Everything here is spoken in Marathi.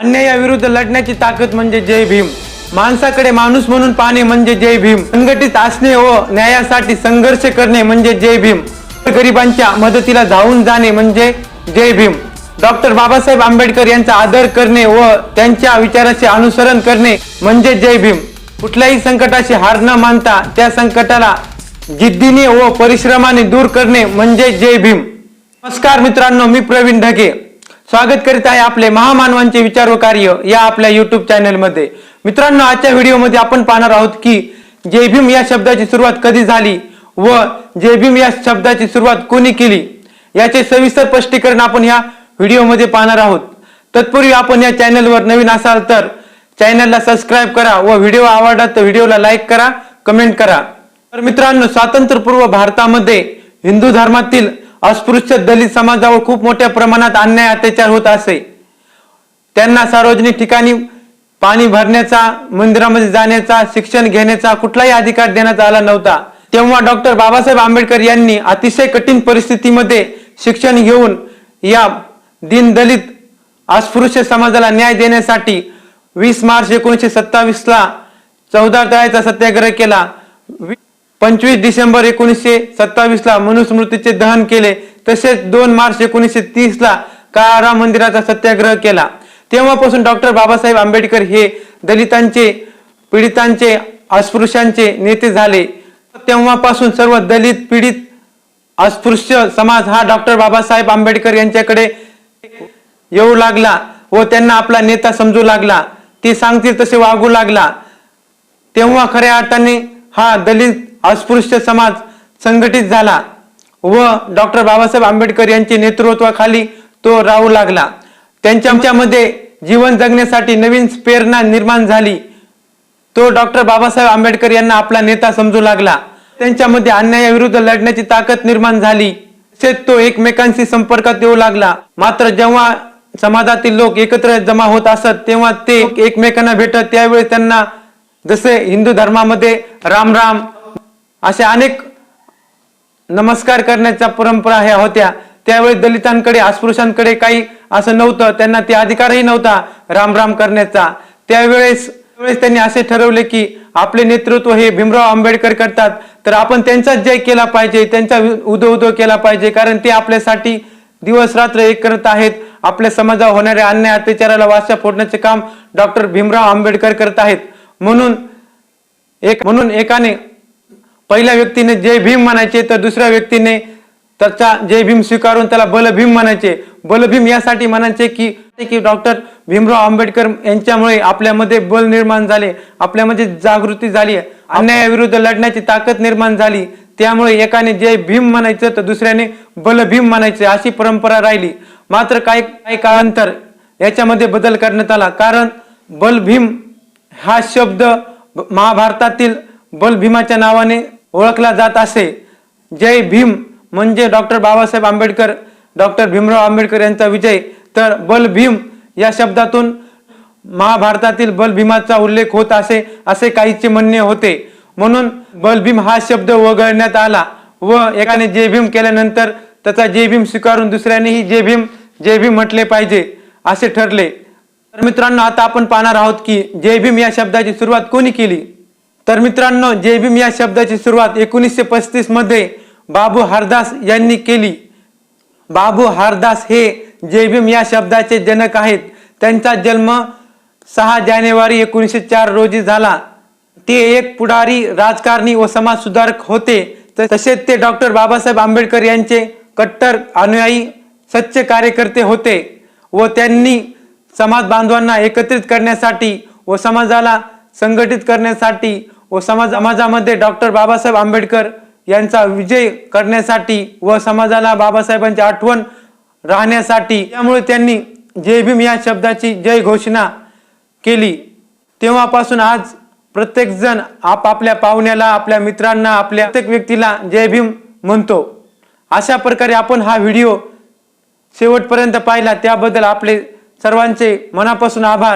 अन्यायाविरुद्ध लढण्याची ताकद म्हणजे जय भीम. माणसाकडे माणूस म्हणून पाहणे म्हणजे जय भीम. संघटित असणे व न्यायासाठी संघर्ष करणे म्हणजे जय भीम. गरिबांच्या मदतीला धावून जाणे म्हणजे जय भीम. डॉक्टर बाबासाहेब आंबेडकर यांचा आदर करणे व त्यांच्या विचाराचे अनुसरण करणे म्हणजे जय भीम. कुठल्याही संकटाशी हार न मानता त्या संकटाला जिद्दीने व परिश्रमाने दूर करणे म्हणजे जय भीम. नमस्कार मित्रांनो मी प्रवीण ढगे. स्वागत करीत आहे आपले महामानवांचे विचार व कार्य या आपल्या युट्यूब चॅनलमध्ये मित्रांनो आजच्या व्हिडिओमध्ये आपण पाहणार आहोत की जय भीम या शब्दाची सुरुवात कधी झाली व जय भीम या शब्दाची सुरुवात कोणी केली याचे सविस्तर स्पष्टीकरण आपण या व्हिडिओमध्ये पाहणार आहोत. तत्पूर्वी आपण या चॅनलवर नवीन असाल तर चॅनलला सबस्क्राईब करा व व्हिडिओ आवडला तर व्हिडिओला लाईक करा कमेंट करा. तर मित्रांनो स्वातंत्र्यपूर्व भारतामध्ये हिंदू धर्मातील अस्पृश्य दलित समाजावर खूप मोठ्या प्रमाणात अन्याय अत्याचार होत असे. त्यांना सार्वजनिक ठिकाणी पाणी भरण्याचा मंदिरामध्ये जाण्याचा शिक्षण घेण्याचा कुठलाही अधिकार देण्यात आला नव्हता. तेव्हा डॉक्टर बाबासाहेब आंबेडकर यांनी अतिशय कठीण परिस्थितीमध्ये शिक्षण घेऊन या दीन दलित अस्पृश्य समाजाला न्याय देण्यासाठी वीस मार्च एकोणीसशे सत्तावीस ला चौदा तळ्याचा सत्याग्रह केला. पंचवीस डिसेंबर एकोणीसशे सत्तावीसला मनुस्मृतीचे दहन केले. तसेच दोन मार्च एकोणीसशे तीसला काळाराम मंदिराचा सत्याग्रह केला. तेव्हापासून डॉक्टर बाबासाहेब आंबेडकर हे दलितांचे पीडितांचे अस्पृश्यांचे नेते झाले. तेव्हापासून सर्व दलित पीडित अस्पृश्य समाज हा डॉक्टर बाबासाहेब आंबेडकर यांच्याकडे येऊ लागला व त्यांना आपला नेता समजू लागला. ते सांगतील तसे वागू लागला. तेव्हा खऱ्या अर्थाने हा दलित अस्पृश्य समाज संघटित झाला व डॉक्टर बाबासाहेब आंबेडकर यांचे नेतृत्वाखाली तो राहू लागला. त्यांच्यामध्ये जीवन जगण्यासाठी नवीन प्रेरणा निर्माण झाली. तो डॉक्टर बाबासाहेब आंबेडकर यांना आपला नेता समजू लागला. त्यांच्यामध्ये अन्यायाविरुद्ध लढण्याची ताकद निर्माण झाली. तसेच तो एकमेकांशी संपर्कात येऊ लागला. मात्र जेव्हा समाजातील लोक एकत्र जमा होत असत तेव्हा ते एकमेकांना भेटत त्यावेळी त्यांना जसे हिंदू धर्मामध्ये राम राम असे अनेक नमस्कार करण्याच्या परंपरा ह्या होत्या. त्यावेळी दलितांकडे अस्पृश्यांकडे काही असं नव्हतं. त्यांना ते अधिकारही नव्हता राम राम करण्याचा. त्यावेळेस त्यावेळेस त्यांनी असे ठरवले की आपले नेतृत्व हे भीमराव आंबेडकर करतात. तर आपण त्यांचाच जय केला पाहिजे त्यांचा उदो उदो केला पाहिजे. कारण ते आपल्यासाठी दिवस रात्र एक करत आहेत. आपल्या समाजावर होणाऱ्या अन्याय अत्याचाराला वाचा फोडण्याचे काम डॉक्टर भीमराव आंबेडकर करत आहेत. म्हणून एक म्हणून एकाने पहिल्या व्यक्तीने जय भीम म्हणायचे तर दुसऱ्या व्यक्तीने त्याचा जय भीम स्वीकारून त्याला बलभीम म्हणायचे बलभीम यासाठी म्हणायचे की की डॉक्टर भीमराव आंबेडकर यांच्यामुळे आपल्यामध्ये बल निर्माण झाले आपल्यामध्ये जागृती झाली अन्यायाविरुद्ध लढण्याची ताकद निर्माण झाली. त्यामुळे एकाने जय भीम म्हणायचं तर दुसऱ्याने बलभीम म्हणायचे अशी परंपरा राहिली. मात्र काही काही काळानंतर याच्यामध्ये बदल करण्यात आला. कारण बलभीम हा शब्द महाभारतातील बलभीमाच्या नावाने ओळखला जात असे. जय भीम म्हणजे डॉक्टर बाबासाहेब आंबेडकर डॉक्टर भीमराव आंबेडकर यांचा विजय. तर बल भीम या शब्दातून महाभारतातील बलभीमाचा उल्लेख होत असे असे काहीचे म्हणणे होते. म्हणून बलभीम हा शब्द वगळण्यात आला व एकाने जय भीम केल्यानंतर त्याचा जय भीम स्वीकारून दुसऱ्यानेही जय भीम जय भीम म्हटले पाहिजे असे ठरले. तर मित्रांनो आता आपण पाहणार आहोत की जय भीम या शब्दाची सुरुवात कोणी केली? तर मित्रांनो जे भीम या शब्दाची सुरुवात एकोणीसशे पस्तीसमध्ये बाबू हरदास यांनी केली. बाबू हरदास हे जे भीम या शब्दाचे जनक आहेत त्यांचा जन्म सहा जानेवारी एकोणीसशे चार रोजी झाला. ते एक पुढारी राजकारणी व समाज सुधारक होते. तसेच ते डॉक्टर बाबासाहेब आंबेडकर यांचे कट्टर अनुयायी सच्चे कार्यकर्ते होते व त्यांनी समाज बांधवांना एकत्रित करण्यासाठी व समाजाला संघटित करण्यासाठी व समाज समाजामध्ये डॉक्टर बाबासाहेब आंबेडकर यांचा विजय करण्यासाठी व समाजाला बाबासाहेबांची आठवण राहण्यासाठी त्यामुळे त्यांनी जय भीम या शब्दाची जय घोषणा केली. तेव्हापासून आज प्रत्येकजण आपापल्या पाहुण्याला आपल्या मित्रांना आपल्या प्रत्येक व्यक्तीला जय भीम म्हणतो. अशा प्रकारे आपण हा व्हिडिओ शेवटपर्यंत पाहिला. त्याबद्दल आपले सर्वांचे मनापासून आभार.